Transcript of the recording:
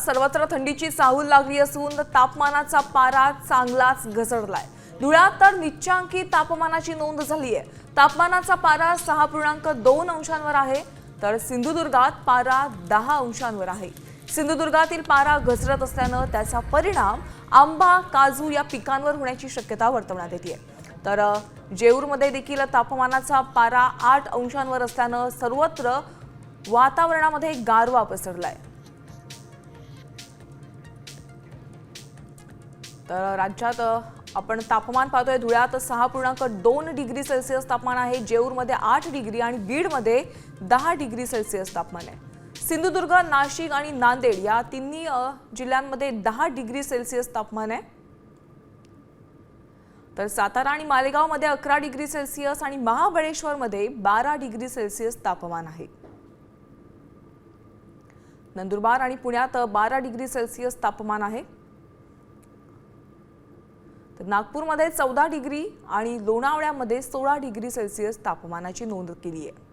सर्वत्र थंडीची चाहूल लागली असून तापमानाचा पारा चांगलाच घसरलाय. धुळ्यात तर निच्चांकी तापमानाची नोंद झाली आहे तापमानाचा पारा सहा पूर्णांक दोन अंशांवर आहे तर सिंधुदुर्गात पारा दहा अंशांवर आहे. सिंधुदुर्गातील पारा घसरत असल्यानं त्याचा परिणाम आंबा काजू या पिकांवर होण्याची शक्यता वर्तवण्यात येते तर जेऊरमध्ये देखील तापमानाचा पारा आठ अंशांवर असल्यानं सर्वत्र वातावरणामध्ये गारवा पसरलाय. तर राज्यात आपण तापमान पाहतोय धुळ्यात सहा पूर्णांक दोन डिग्री सेल्सिअस तापमान आहे जेऊरमध्ये आठ डिग्री आणि बीडमध्ये दहा डिग्री सेल्सिअस तापमान आहे. सिंधुदुर्ग नाशिक आणि नांदेड या तिन्ही जिल्ह्यांमध्ये दहा डिग्री सेल्सिअस तापमान आहे. तर सातारा आणि मालेगावमध्ये अकरा डिग्री सेल्सिअस आणि महाबळेश्वरमध्ये बारा डिग्री सेल्सिअस तापमान आहे. नंदुरबार आणि पुण्यात बारा डिग्री सेल्सिअस तापमान आहे. तर नागपूरमध्ये चौदा डिग्री आणि लोणावळ्यामध्ये सोळा डिग्री सेल्सिअस तापमानाची नोंद केली आहे.